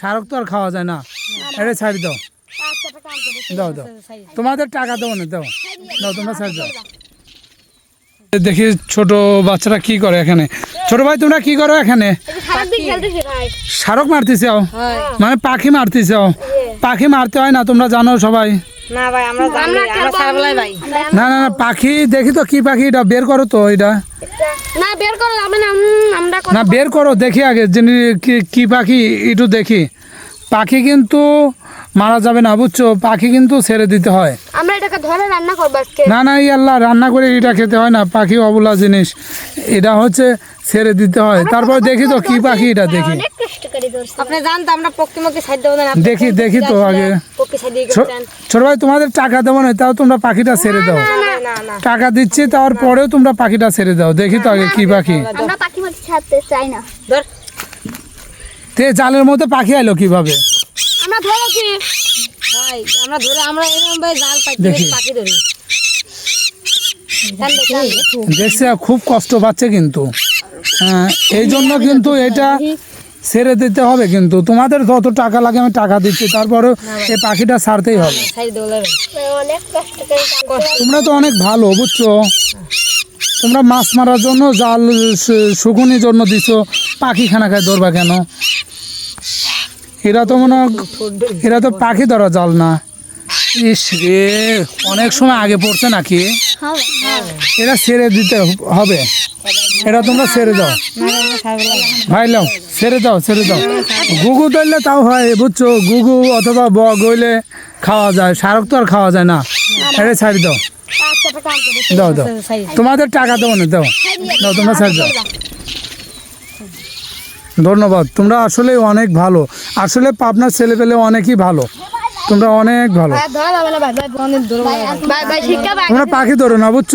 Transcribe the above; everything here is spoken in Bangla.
শারক তো আর খাওয়া যায় না। এটা ছাড়ি দাও। দাও দাও। তোমাদের টাকা দেবো না দাও। দাও তোমরা ছাড়ি দাও। দেখি ছোট বাচ্চারা কি করে এখানে। ছোট ভাই তোমরা কি করো এখানে? শারক মারতেছে মানে পাখি মারতেছে পাখি মারতে হয় না তোমরা জানো সবাই। না ভাই আমরা জানি আমরা সারাবেলায় ভাই। না না না পাখি দেখি তো কি পাখি এটা বের করো তো এটা। না বের করে যাবে না আমরা না বের করো দেখি আগে যিনি কি- কি পাখি একটু দেখি। পাখি কিন্তু মারা যাবে না বুঝছ? পাখি কিন্তু ছেড়ে দিতে হয়। আমরা এটাকে ধরে রান্না করব আজকে। না না এই আল্লাহ রান্না করে এটা খেতে হয় না পাখি অবলা জিনিস। এটা হচ্ছে ছেড়ে দিতে হয়। তারপর দেখি তো কি পাখি এটা দেখি। অনেক কষ্ট করে ধরছি। আপনি জান তো আমরা পক্ষে মক্ষে সাইড দেবো না। দেখি দেখি তো আগে। পক্ষে সাইড দিয়ে ছো- করছেন ছোট ভাই তোমাদের টাকা দেবো না তাও তোমরা পাখিটা ছেড়ে দাও। না না না টাকা দিচ্ছি তারপরেও তোমরা পাখিটা ছেড়ে দাও। দেখি তো আগে কি পাখি। আমরা পাখি মাটি ছাড়তে চাই না। ধর। তে জালের মধ্যে পাখি আইলো কীভাবে? আমরা ধরেছি ভাই আমরা ধরে আমরা এরকম ভাই জাল পাই পাখি ধরি। টান দে, টান দে। দেখছে খুব কষ্ট পাচ্ছে কিন্তু। হ্যাঁ, এই জন্য কিন্তু এটা ছেড়ে দিতে হবে কিন্তু। তোমাদের যত টাকা লাগে আমি টাকা দিচ্ছি তারপরে এই পাখিটা ছাড়তেই হবে। জাল তোমরা তো অনেক ভালো বুঝছ? তোমরা মাছ মারার জন্য জাল শুকুনির জন্য দিছো পাখি খানা খায় ধরবা কেন? এরা তো মনে হয়- এরা তো পাখি ধরা জাল না। ইস রে অনেক সময় আগে পড়ছে নাকি? এরা ছেড়ে দিতে হবে। এটা তোমরা ছেড়ে দাও। ভাই লাও ছেড়ে দাও ছেড়ে দাও। গুগু ধরলে তাও হয় বুঝছ? গুগু অথবা বগ হইলে খাওয়া যায় শারক তো আর খাওয়া যায় না। এটা ছাড়ি দাও। দাও দাও। তোমাদের টাকা দেবো না দাও। দাও তোমরা ছাড়ি দাও। ধন্যবাদ। তোমরা আসলে অনেক ভালো। আসলে পাবনার ছেলে পেলে অনেকই ভালো। তোমরা অনেক ভালো। তোমরা পাখি ধরো না বুঝছ?